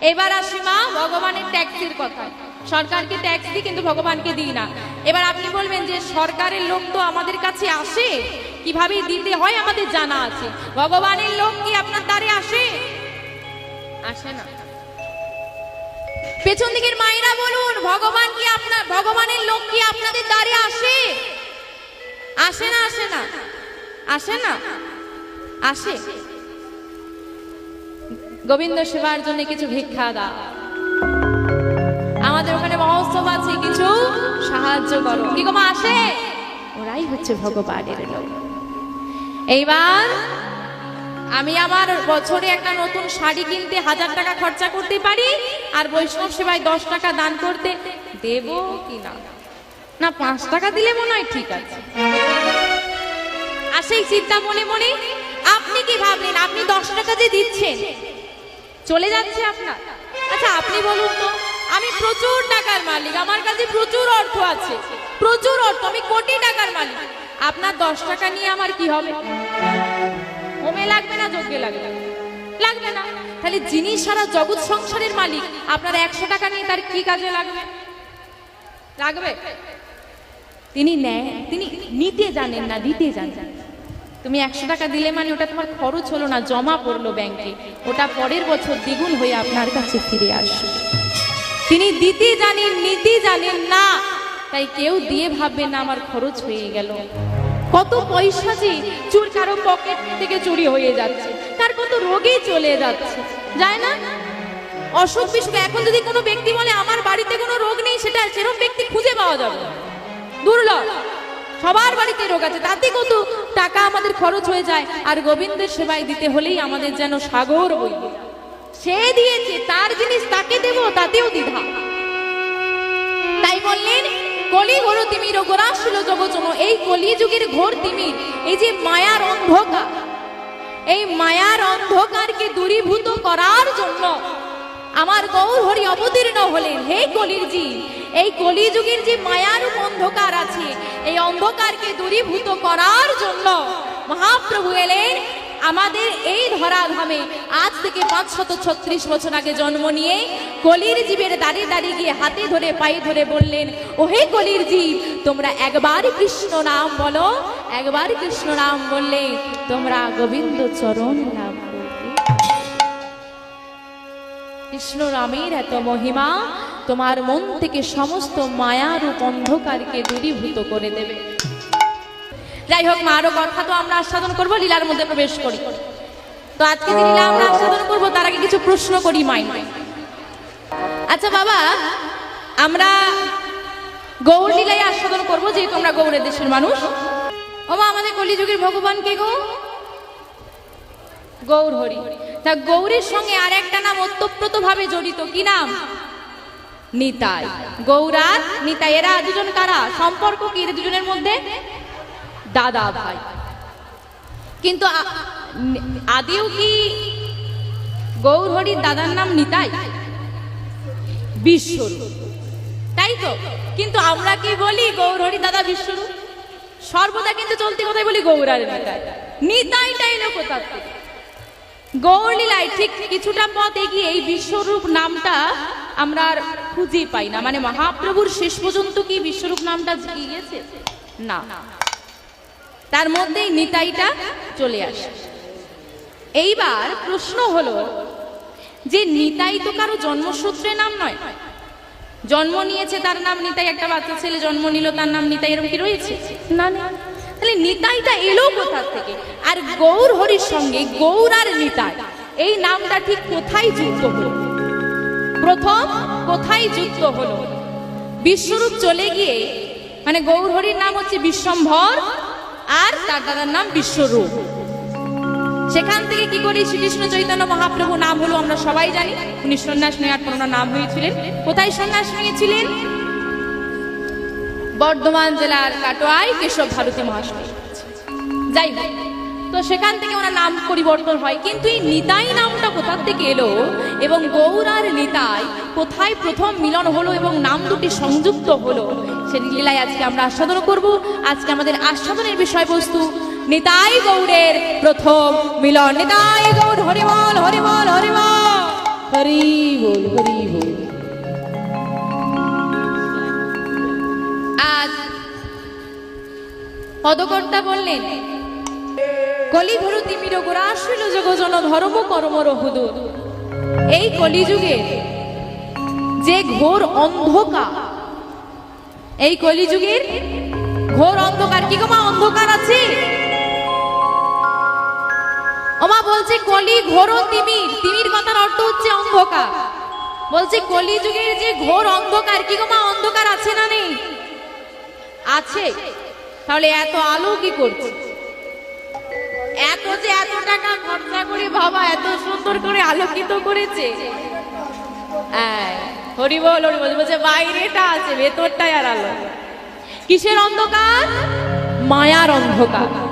এবার আসি মা, ভগবানের ট্যাক্সের কথা সরকারকে ট্যাক্স দিই কিন্তু ভগবানকে দিই না। এবার আপনি বলবেন যে সরকারের লোক তো আমাদের কাছে আসে? কীভাবে দিতে হয় আমাদের জানা আছে। ভগবানের লোক কি আপনার দ্বারে আসে? আসে না। পেছন দিকের মায়েরা বলুন, ভগবান কি আপনার ভগবানের লোক কি আপনাদের দ্বারে আসে? আসে না আসে না। আসে না? আসে? গোবিন্দ সেবার জন্য কিছু ভিক্ষা দাও। আমাদের ওখানে মহোৎসব আছে, কিছু সাহায্য করো। কি গো আসে? ওরাই হচ্ছে ভগবানের লোক। এইবার আমি আমার বছরে একটা নতুন শাড়ি কিনতে হাজার টাকা খরচা করতে পারি, আর বৈষ্ণব সেবায় দশ টাকা দান করতে দেব কি না না, পাঁচ টাকা দিলে মনে হয় ঠিক আছে। আর সেই চিন্তা মনে মনে আপনি কি ভাবলেন? আপনি দশ টাকা যে দিচ্ছেন চলে যাচ্ছে আপনার। আচ্ছা আপনি বলুন তো, আমি প্রচুর টাকার মালিক, আমার কাছে প্রচুর অর্থ আছে, প্রচুর অর্থ, আমি কোটি টাকার মালিক। আপনার দশ টাকা নিয়ে আমার কি হবে? হোমে লাগবে না যোগ্যে লাগবে লাগবে না। তাহলে যিনি সারা জগৎ সংসারের মালিক, আপনার একশো টাকা নিয়ে তার কি কাজে লাগবে? লাগবে? তিনি নেয় তিনি নিতে জানেন না, দিতে জানেন। তুমি একশো টাকা দিলে মানে ওটা তোমার খরচ হলো না, জমা পড়ল ব্যাংকে। ওটা পরের বছর দ্বিগুণ হয়ে আপনার কাছে ফিরে আসবে। তিনি দিতে জানেন, নিতে জানেন না, তাই কেউ দিয়ে ভাববে না আমার খরচ হয়ে গেল। কত পয়সা যে চুর কারও পকেট থেকে চুরি হয়ে যাচ্ছে, তার কত রোগেই চলে যাচ্ছে, যায় না? অসুখ বিসুখ, এখন যদি কোনো ব্যক্তি বলে, আমার বাড়িতে কোনো রোগ নেই, সেটা সেরকম ব্যক্তি খুঁজে পাওয়া যাবে না। সবার বাড়িতে রোগ আছে। তাতে কত টাকা আমাদের খরচ হয়ে যায়। আর গোবিন্দের সেবায় দিতে হলেই আমাদের যেন সাগর বইবে সে দিয়েছে, তার জিনিস তাকে দেব, তাতেও দ্বিধা। তাই বললেন, কলি ঘোর তিমির গোরাশিল জগজন এই কলি যুগের ঘোর তিমির এই যে মায়ার অন্ধকার, এই মায়ার অন্ধকারকে দূরীভূত আমার গৌর হরি অবতীর্ণ হলেন। হে কলির জি এই কলিযুগের যে মায়ার অন্ধকার আছে, এই অন্ধকারকে দূরীভূত করার জন্য মহাপ্রভু এলেন আমাদের এই ধরাধামে। আজ থেকে পাঁচশত ছত্রিশ বছর আগে জন্ম নিয়ে কলির জীবের দাঁড়িয়ে দাঁড়িয়ে গিয়ে হাতে ধরে, পায়ে ধরে বললেন ও হে কলির জীব তোমরা একবার কৃষ্ণ নাম বলো। একবার কৃষ্ণ নাম বললে, তোমরা গোবিন্দ চরণ লাভ কৃষ্ণ রামের এত মহিমা, তোমার মন থেকে সমস্ত মায়ারূপ অন্ধকারকে দূরীভূত করে দেবে। যাই হোক, মা, আরও কথা তো আমরা আস্বাদন করব, লীলার মধ্যে প্রবেশ করি। তো আজকে যে লীলা আমরা আস্বাদন করব, তার আগে কিছু প্রশ্ন করি মাইন্ড আচ্ছা বাবা, আমরা গৌর লীলায় আস্বাদন করব, যেহেতু আমরা গৌরের দেশের মানুষ। ও মা, আমাদের কলিযুগের ভগবান কে গো? গৌর হরি। তা গৌরের সঙ্গে আর একটা নাম ওতপ্রোত ভাবে জড়িত। কি নাম? নিতাই। গৌরার নিতাই, এরা দুজন কারা? সম্পর্ক কি দুজনের মধ্যে? দাদা, ভাই। কিন্তু আদিও কি গৌর হরির দাদার নাম নিতাই? বিশ্বরূপ। তাই তো? কিন্তু আমরা কি বলি গৌর হরি দাদা বিশ্বরূপ? সর্বদা কিন্তু চলতি কথাই বলি গৌরার নিতাই। নিতাইটা এলো কোথা থেকে গৌরলীলায় ঠিক কিছুটা পথ এগিয়ে এই বিশ্বরূপ নামটা আমরা আর খুঁজে পাই না। মানে মহাপ্রভুর শেষ পর্যন্ত কি বিশ্বরূপ নামটা গিয়েছে? না। তার মধ্যেই নিতাইটা চলে আসে। এইবার প্রশ্ন হলো যে নিতাই তো কারও জন্মসূত্রে নাম নয়। জন্ম নিয়েছে তার নাম নিতাই, একটা বাচ্চা ছেলে জন্ম নিল, তার নাম নিতাই এরকম কি রয়েছে? না না। তাহলে নিতাইটা এলো কোথা থেকে? আর গৌর হরির সঙ্গে গৌর আর নিতাই। এই নামটা ঠিক কোথায় যুক্ত হলো? প্রথম কোথায় যুক্ত হলো? বিশ্বরূপ চলে গিয়ে মানে গৌর হরির নাম হচ্ছে বিশ্বম্ভর, আর তার দাদার নাম বিশ্বরূপ। সেখান থেকে কি করে শ্রীকৃষ্ণ চৈতন্য মহাপ্রভু নাম হলো আমরা সবাই জানি। উনি সন্ন্যাস নেওয়ার পর নাম হয়েছিলেন। কোথায় সন্ন্যাস নিয়েছিলেন বর্ধমান জেলার কাটোয়ায় কেশব ভারতী মহাশয়। যাই তো সেখান থেকে ওনার নাম পরিবর্তন হয়, কিন্তু এই নিতাই নামটা কোথা থেকে এলো এবং গৌর আর নিতাই কোথায় প্রথম মিলন হলো এবং নাম দুটি সংযুক্ত হলো সেই লীলায় আজকে আমরা আস্বাদন করব। আজকে আমাদের আস্বাদনের বিষয়বস্তু, নিতাই গৌরের প্রথম মিলন। নিতাই গৌর হরিবল হরিবল হরিবল। হরি বল হরি বল। পদকর্তা বললেন কলি ধরু তিমির গোড়া আসিল ধর্ম কর্মর রহুদু এই কলিযুগে যে ঘোর অন্ধকার, এই কলিযুগের ঘোর অন্ধকার কি গো মা? অন্ধকার আছে? ওমা বলছে, কলি ঘোর তিমির। তিমির কথার অর্থ হচ্ছে অন্ধকার। বলছে, কলিযুগের যে ঘোর অন্ধকার, কি গো মা? অন্ধকার আছে না নেই? আছে। তাহলে এত আলো কি করছে? এত যে এত টাকা খরচা করে বাবা এত সুন্দর করে আলোকিত করেছে। হ্যাঁ, হরি বল হরি বল বলছে বাইরেটা আছে ভেতরটাই আর আলো। কিসের অন্ধকার? মায়ার অন্ধকার।